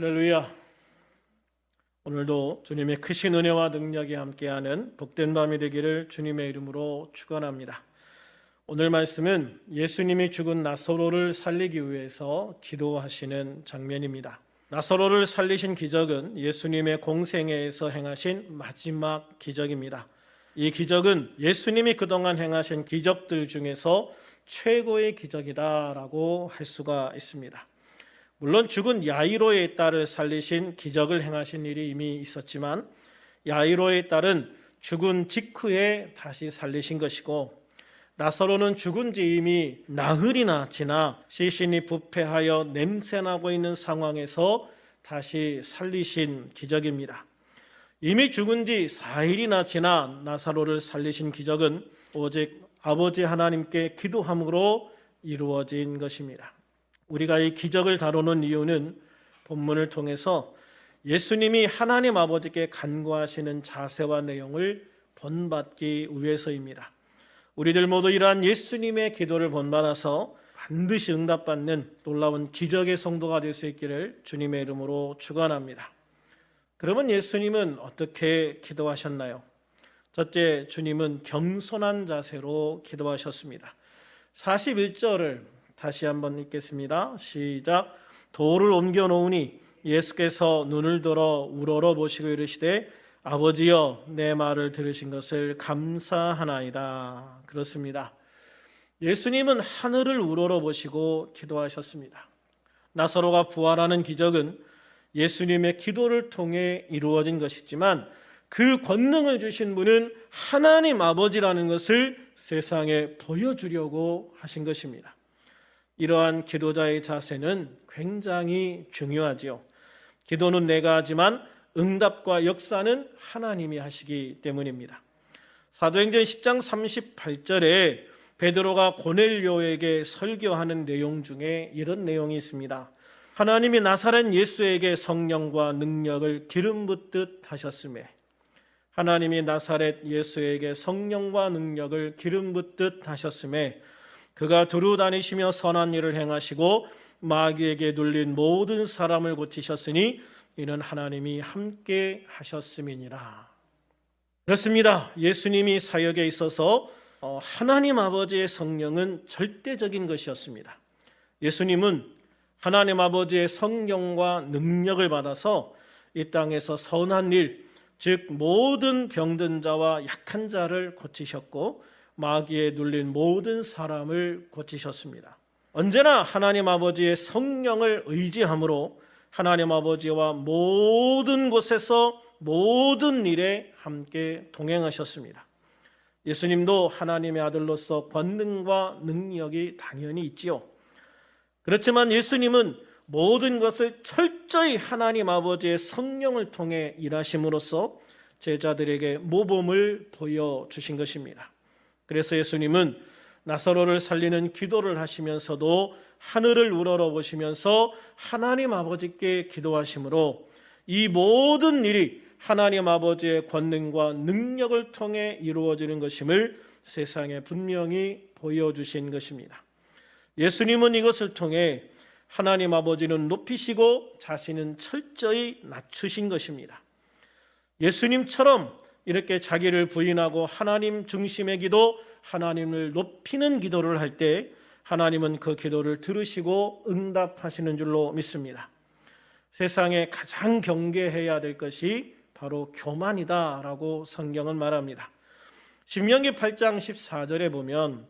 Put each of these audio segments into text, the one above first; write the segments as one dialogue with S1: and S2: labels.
S1: 할렐루야. 오늘도 주님의 크신 은혜와 능력이 함께하는 복된 밤이 되기를 주님의 이름으로 축원합니다. 오늘 말씀은 예수님이 죽은 나사로를 살리기 위해서 기도하시는 장면입니다. 나사로를 살리신 기적은 예수님의 공생애에서 행하신 마지막 기적입니다. 이 기적은 예수님이 그동안 행하신 기적들 중에서 최고의 기적이다라고 할 수가 있습니다. 물론 죽은 야이로의 딸을 살리신 기적을 행하신 일이 이미 있었지만 야이로의 딸은 죽은 직후에 다시 살리신 것이고 나사로는 죽은 지 이미 나흘이나 지나 시신이 부패하여 냄새나고 있는 상황에서 다시 살리신 기적입니다. 이미 죽은 지 4일이나 지나 나사로를 살리신 기적은 오직 아버지 하나님께 기도함으로 이루어진 것입니다. 우리가 이 기적을 다루는 이유는 본문을 통해서 예수님이 하나님 아버지께 간구하시는 자세와 내용을 본받기 위해서입니다. 우리들 모두 이러한 예수님의 기도를 본받아서 반드시 응답받는 놀라운 기적의 성도가 될 수 있기를 주님의 이름으로 축원합니다. 그러면 예수님은 어떻게 기도하셨나요? 첫째, 주님은 겸손한 자세로 기도하셨습니다. 41절을 다시 한번 읽겠습니다. 시작. 돌을 옮겨 놓으니 예수께서 눈을 들어 우러러 보시고 이르시되 아버지여 내 말을 들으신 것을 감사하나이다. 그렇습니다. 예수님은 하늘을 우러러 보시고 기도하셨습니다. 나사로가 부활하는 기적은 예수님의 기도를 통해 이루어진 것이지만 그 권능을 주신 분은 하나님 아버지라는 것을 세상에 보여주려고 하신 것입니다. 이러한 기도자의 자세는 굉장히 중요하지요. 기도는 내가 하지만 응답과 역사는 하나님이 하시기 때문입니다. 사도행전 10장 38절에 베드로가 고넬료에게 설교하는 내용 중에 이런 내용이 있습니다. 하나님이 나사렛 예수에게 성령과 능력을 기름 붓듯 하셨음에 하나님이 나사렛 예수에게 성령과 능력을 기름 붓듯 하셨음에 그가 두루 다니시며 선한 일을 행하시고 마귀에게 눌린 모든 사람을 고치셨으니 이는 하나님이 함께 하셨음이니라. 그렇습니다. 예수님이 사역에 있어서 어, 하나님 아버지의 성령은 절대적인 것이었습니다. 예수님은 하나님 아버지의 성령과 능력을 받아서 이 땅에서 선한 일, 즉 모든 병든 자와 약한 자를 고치셨고 마귀에 눌린 모든 사람을 고치셨습니다. 언제나 하나님 아버지의 성령을 의지함으로 하나님 아버지와 모든 곳에서 모든 일에 함께 동행하셨습니다. 예수님도 하나님의 아들로서 권능과 능력이 당연히 있지요. 그렇지만 예수님은 모든 것을 철저히 하나님 아버지의 성령을 통해 일하심으로써 제자들에게 모범을 보여주신 것입니다. 그래서 예수님은 나사로를 살리는 기도를 하시면서도 하늘을 우러러 보시면서 하나님 아버지께 기도하심으로 이 모든 일이 하나님 아버지의 권능과 능력을 통해 이루어지는 것임을 세상에 분명히 보여주신 것입니다. 예수님은 이것을 통해 하나님 아버지는 높이시고 자신은 철저히 낮추신 것입니다. 예수님처럼 이렇게 자기를 부인하고 하나님 중심의 기도, 하나님을 높이는 기도를 할 때 하나님은 그 기도를 들으시고 응답하시는 줄로 믿습니다. 세상에 가장 경계해야 될 것이 바로 교만이다라고 성경은 말합니다. 신명기 8장 14절에 보면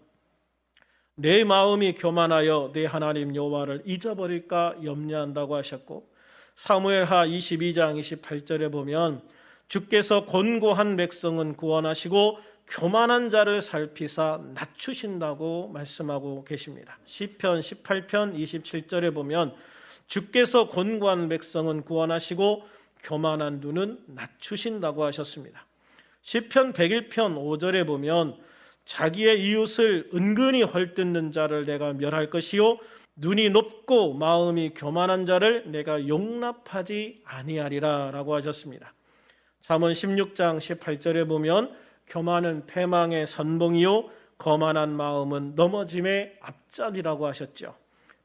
S1: 내 마음이 교만하여 내 하나님 여호와를 잊어버릴까 염려한다고 하셨고 사무엘하 22장 28절에 보면 주께서 곤고한 백성은 구원하시고 교만한 자를 살피사 낮추신다고 말씀하고 계십니다. 시편 18편 27절에 보면 주께서 곤고한 백성은 구원하시고 교만한 눈은 낮추신다고 하셨습니다. 시편 101편 5절에 보면 자기의 이웃을 은근히 헐뜯는 자를 내가 멸할 것이요 눈이 높고 마음이 교만한 자를 내가 용납하지 아니하리라라고 하셨습니다. 잠언 16장 18절에 보면 교만은 패망의 선봉이요 거만한 마음은 넘어짐의 앞잡이라고 하셨죠.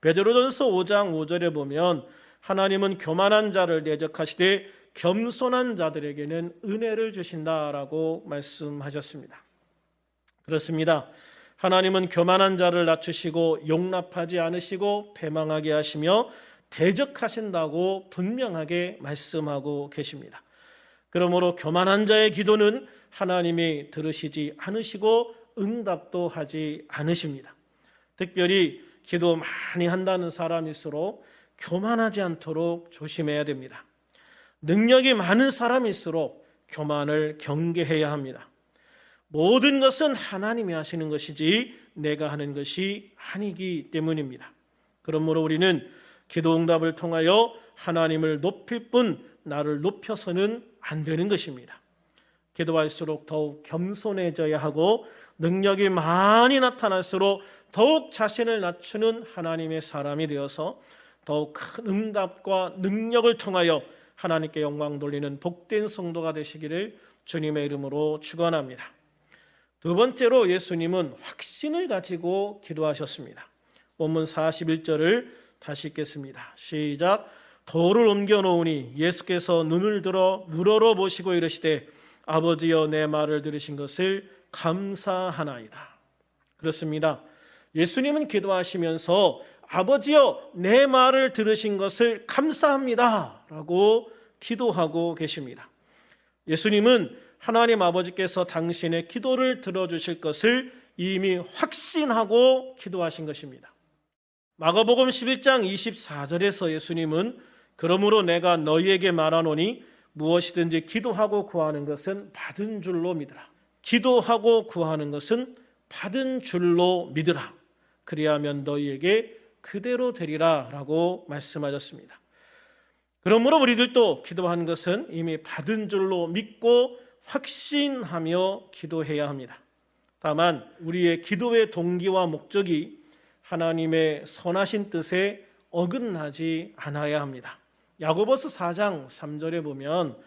S1: 베드로전서 5장 5절에 보면 하나님은 교만한 자를 대적하시되 겸손한 자들에게는 은혜를 주신다라고 말씀하셨습니다. 그렇습니다. 하나님은 교만한 자를 낮추시고 용납하지 않으시고 배망하게 하시며 대적하신다고 분명하게 말씀하고 계십니다. 그러므로 교만한 자의 기도는 하나님이 들으시지 않으시고 응답도 하지 않으십니다. 특별히 기도 많이 한다는 사람일수록 교만하지 않도록 조심해야 됩니다. 능력이 많은 사람일수록 교만을 경계해야 합니다. 모든 것은 하나님이 하시는 것이지 내가 하는 것이 아니기 때문입니다. 그러므로 우리는 기도 응답을 통하여 하나님을 높일 뿐 나를 높여서는 안 되는 것입니다. 기도할수록 더욱 겸손해져야 하고 능력이 많이 나타날수록 더욱 자신을 낮추는 하나님의 사람이 되어서 더욱 큰 응답과 능력을 통하여 하나님께 영광 돌리는 복된 성도가 되시기를 주님의 이름으로 축원합니다. 두 번째로 예수님은 확신을 가지고 기도하셨습니다. 본문 41절을 다시 읽겠습니다. 시작. 돌을 옮겨 놓으니 예수께서 눈을 들어 물어러 보시고 이르시되 아버지여 내 말을 들으신 것을 감사하나이다. 그렇습니다. 예수님은 기도하시면서 아버지여 내 말을 들으신 것을 감사합니다라고 기도하고 계십니다. 예수님은 하나님 아버지께서 당신의 기도를 들어주실 것을 이미 확신하고 기도하신 것입니다. 마가복음 11장 24절에서 예수님은 그러므로 내가 너희에게 말하노니 무엇이든지 기도하고 구하는 것은 받은 줄로 믿으라. 기도하고 구하는 것은 받은 줄로 믿으라. 그리하면 너희에게 그대로 되리라 라고 말씀하셨습니다. 그러므로 우리들도 기도하는 것은 이미 받은 줄로 믿고 확신하며 기도해야 합니다. 다만 우리의 기도의 동기와 목적이 하나님의 선하신 뜻에 어긋나지 않아야 합니다. 야고보서 4장 3절에 보면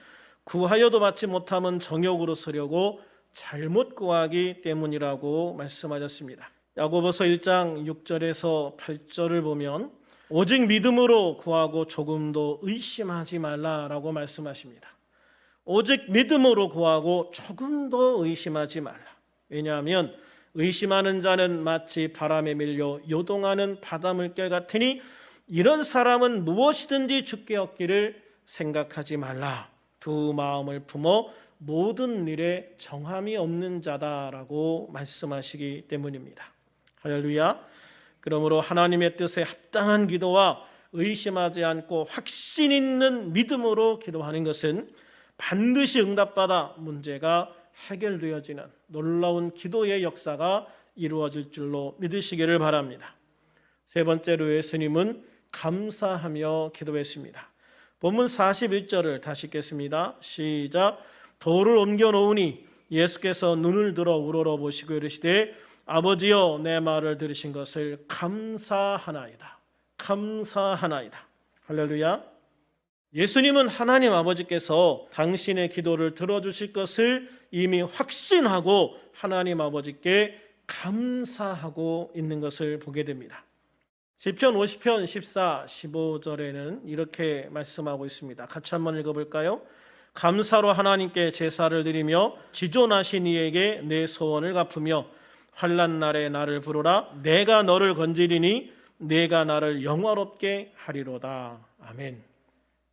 S1: 구하여도 받지 못하면 정욕으로 쓰려고 잘못 구하기 때문이라고 말씀하셨습니다. 야고보서 1장 6절에서 8절을 보면 오직 믿음으로 구하고 조금도 의심하지 말라라고 말씀하십니다. 오직 믿음으로 구하고 조금도 의심하지 말라. 왜냐하면 의심하는 자는 마치 바람에 밀려 요동하는 바닷물결 같으니 이런 사람은 무엇이든지 죽게 얻기를 생각하지 말라. 두 마음을 품어 모든 일에 정함이 없는 자다라고 말씀하시기 때문입니다. 할렐루야. 그러므로 하나님의 뜻에 합당한 기도와 의심하지 않고 확신 있는 믿음으로 기도하는 것은 반드시 응답받아 문제가 해결되어지는 놀라운 기도의 역사가 이루어질 줄로 믿으시기를 바랍니다. 세 번째로 예수님은 감사하며 기도했습니다. 본문 41절을 다시 읽겠습니다. 시작. 돌을 옮겨 놓으니 예수께서 눈을 들어 우러러 보시고 이르시되 아버지여 내 말을 들으신 것을 감사하나이다. 감사하나이다. 할렐루야. 예수님은 하나님 아버지께서 당신의 기도를 들어주실 것을 이미 확신하고 하나님 아버지께 감사하고 있는 것을 보게 됩니다. 시편 50편 14, 15절에는 이렇게 말씀하고 있습니다. 같이 한번 읽어볼까요? 감사로 하나님께 제사를 드리며 지존하신 이에게 내 소원을 갚으며 환란 날에 나를 부르라 내가 너를 건지리니 내가 나를 영화롭게 하리로다. 아멘.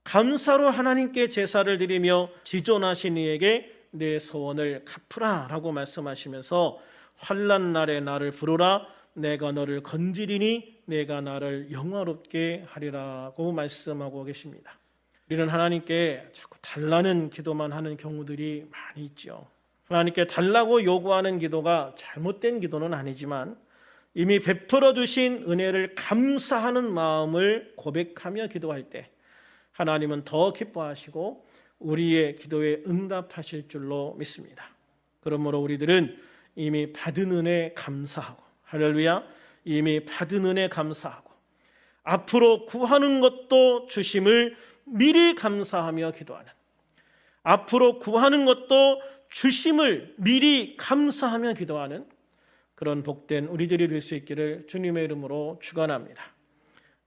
S1: 감사로 하나님께 제사를 드리며 지존하신 이에게 내 소원을 갚으라라고 말씀하시면서 환란 날에 나를 부르라 내가 너를 건지리니 내가 나를 영화롭게 하리라고 말씀하고 계십니다. 우리는 하나님께 자꾸 달라는 기도만 하는 경우들이 많이 있죠. 하나님께 달라고 요구하는 기도가 잘못된 기도는 아니지만 이미 베풀어 주신 은혜를 감사하는 마음을 고백하며 기도할 때 하나님은 더 기뻐하시고 우리의 기도에 응답하실 줄로 믿습니다. 그러므로 우리들은 이미 받은 은혜 감사하고 할렐루야 이미 받은 은혜 감사하고 앞으로 구하는 것도 주심을 미리 감사하며 기도하는 앞으로 구하는 것도 주심을 미리 감사하며 기도하는 그런 복된 우리들이 될 수 있기를 주님의 이름으로 축원합니다.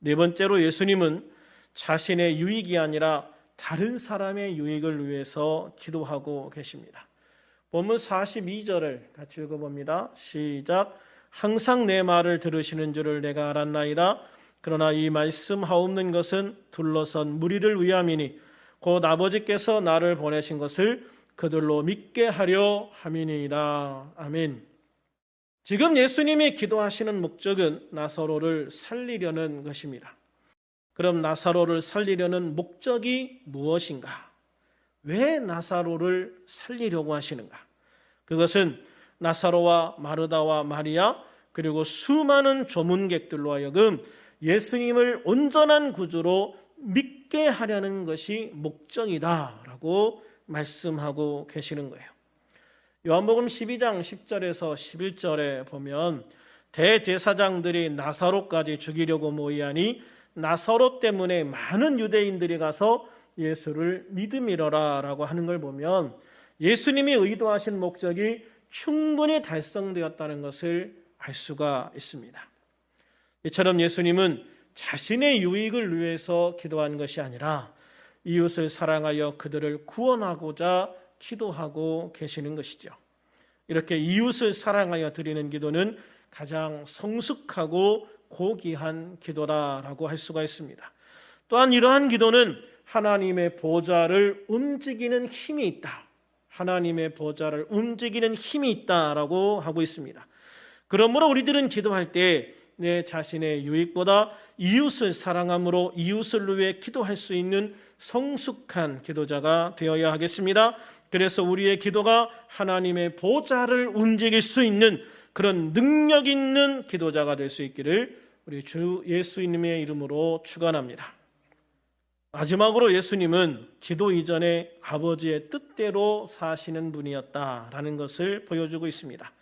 S1: 네 번째로 예수님은 자신의 유익이 아니라 다른 사람의 유익을 위해서 기도하고 계십니다. 본문 42절을 같이 읽어봅니다. 시작. 항상 내 말을 들으시는 줄을 내가 알았나이다. 그러나 이 말씀 하옵는 것은 둘러선 무리를 위함이니 곧 아버지께서 나를 보내신 것을 그들로 믿게 하려 함이니이다. 아멘. 지금 예수님이 기도하시는 목적은 나사로를 살리려는 것입니다. 그럼 나사로를 살리려는 목적이 무엇인가? 왜 나사로를 살리려고 하시는가? 그것은 나사로와 마르다와 마리아 그리고 수많은 조문객들로 하여금 예수님을 온전한 구주로 믿게 하려는 것이 목적이다라고 말씀하고 계시는 거예요. 요한복음 12장 10절에서 11절에 보면 대제사장들이 나사로까지 죽이려고 모이하니 나사로 때문에 많은 유대인들이 가서 예수를 믿음이러라라고 하는 걸 보면 예수님이 의도하신 목적이 충분히 달성되었다는 것을 알 수가 있습니다. 이처럼 예수님은 자신의 유익을 위해서 기도한 것이 아니라 이웃을 사랑하여 그들을 구원하고자 기도하고 계시는 것이죠. 이렇게 이웃을 사랑하여 드리는 기도는 가장 성숙하고 고귀한 기도라라고 할 수가 있습니다. 또한 이러한 기도는 하나님의 보좌를 움직이는 힘이 있다. 하나님의 보좌를 움직이는 힘이 있다라고 하고 있습니다. 그러므로 우리들은 기도할 때 내 자신의 유익보다 이웃을 사랑함으로 이웃을 위해 기도할 수 있는 성숙한 기도자가 되어야 하겠습니다. 그래서 우리의 기도가 하나님의 보좌를 움직일 수 있는 그런 능력 있는 기도자가 될 수 있기를 우리 주 예수님의 이름으로 축원합니다. 마지막으로 예수님은 기도 이전에 아버지의 뜻대로 사시는 분이었다라는 것을 보여주고 있습니다.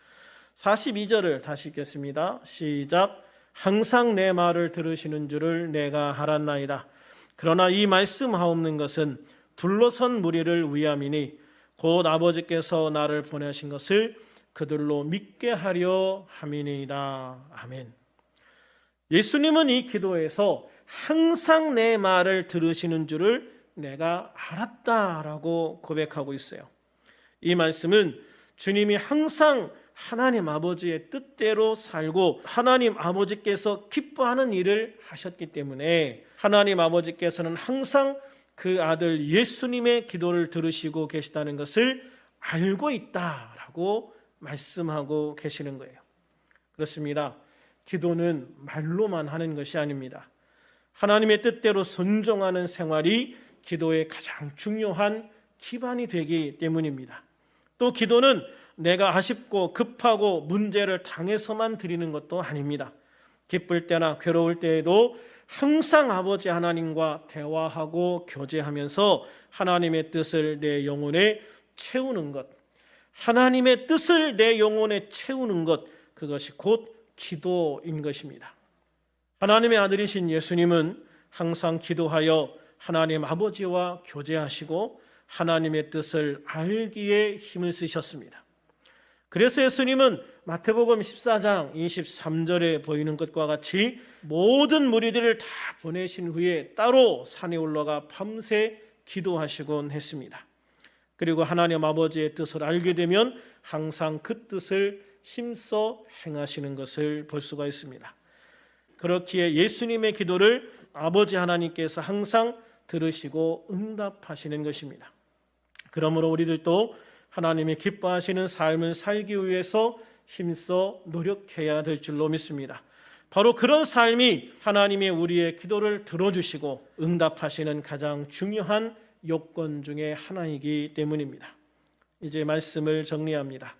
S1: 42절을 다시 읽겠습니다. 시작. 항상 내 말을 들으시는 줄을 내가 알았나이다. 그러나 이 말씀하옵는 것은 둘러선 무리를 위함이니 곧 아버지께서 나를 보내신 것을 그들로 믿게 하려 함이니이다. 아멘. 예수님은 이 기도에서 항상 내 말을 들으시는 줄을 내가 알았다라고 고백하고 있어요. 이 말씀은 주님이 항상 하나님 아버지의 뜻대로 살고 하나님 아버지께서 기뻐하는 일을 하셨기 때문에 하나님 아버지께서는 항상 그 아들 예수님의 기도를 들으시고 계시다는 것을 알고 있다라고 말씀하고 계시는 거예요. 그렇습니다. 기도는 말로만 하는 것이 아닙니다. 하나님의 뜻대로 순종하는 생활이 기도의 가장 중요한 기반이 되기 때문입니다. 또 기도는 내가 아쉽고 급하고 문제를 당해서만 드리는 것도 아닙니다. 기쁠 때나 괴로울 때에도 항상 아버지 하나님과 대화하고 교제하면서 하나님의 뜻을 내 영혼에 채우는 것, 하나님의 뜻을 내 영혼에 채우는 것, 그것이 곧 기도인 것입니다. 하나님의 아들이신 예수님은 항상 기도하여 하나님 아버지와 교제하시고 하나님의 뜻을 알기에 힘을 쓰셨습니다. 그래서 예수님은 마태복음 14장 23절에 보이는 것과 같이 모든 무리들을 다 보내신 후에 따로 산에 올라가 밤새 기도하시곤 했습니다. 그리고 하나님 아버지의 뜻을 알게 되면 항상 그 뜻을 힘써 행하시는 것을 볼 수가 있습니다. 그렇기에 예수님의 기도를 아버지 하나님께서 항상 들으시고 응답하시는 것입니다. 그러므로 우리들도 하나님이 기뻐하시는 삶을 살기 위해서 힘써 노력해야 될 줄로 믿습니다. 바로 그런 삶이 하나님의 우리의 기도를 들어주시고 응답하시는 가장 중요한 요건 중의 하나이기 때문입니다. 이제 말씀을 정리합니다.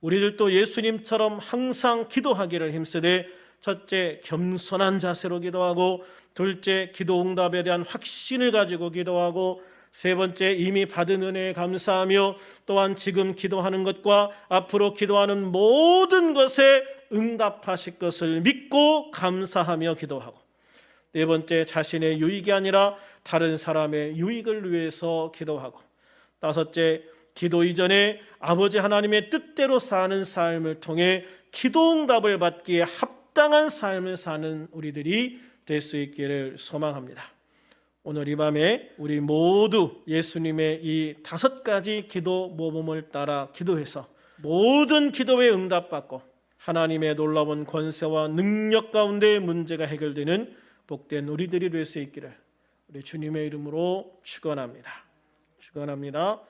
S1: 우리들도 예수님처럼 항상 기도하기를 힘쓰되 첫째 겸손한 자세로 기도하고 둘째 기도 응답에 대한 확신을 가지고 기도하고 세 번째 이미 받은 은혜에 감사하며 또한 지금 기도하는 것과 앞으로 기도하는 모든 것에 응답하실 것을 믿고 감사하며 기도하고 네 번째 자신의 유익이 아니라 다른 사람의 유익을 위해서 기도하고 다섯째 기도 이전에 아버지 하나님의 뜻대로 사는 삶을 통해 기도 응답을 받기에 합당한 삶을 사는 우리들이 될 수 있기를 소망합니다. 오늘 이 밤에 우리 모두 예수님의 이 다섯 가지 기도 모범을 따라 기도해서 모든 기도에 응답받고 하나님의 놀라운 권세와 능력 가운데 문제가 해결되는 복된 우리들이 될 수 있기를 우리 주님의 이름으로 축원합니다. 축원합니다.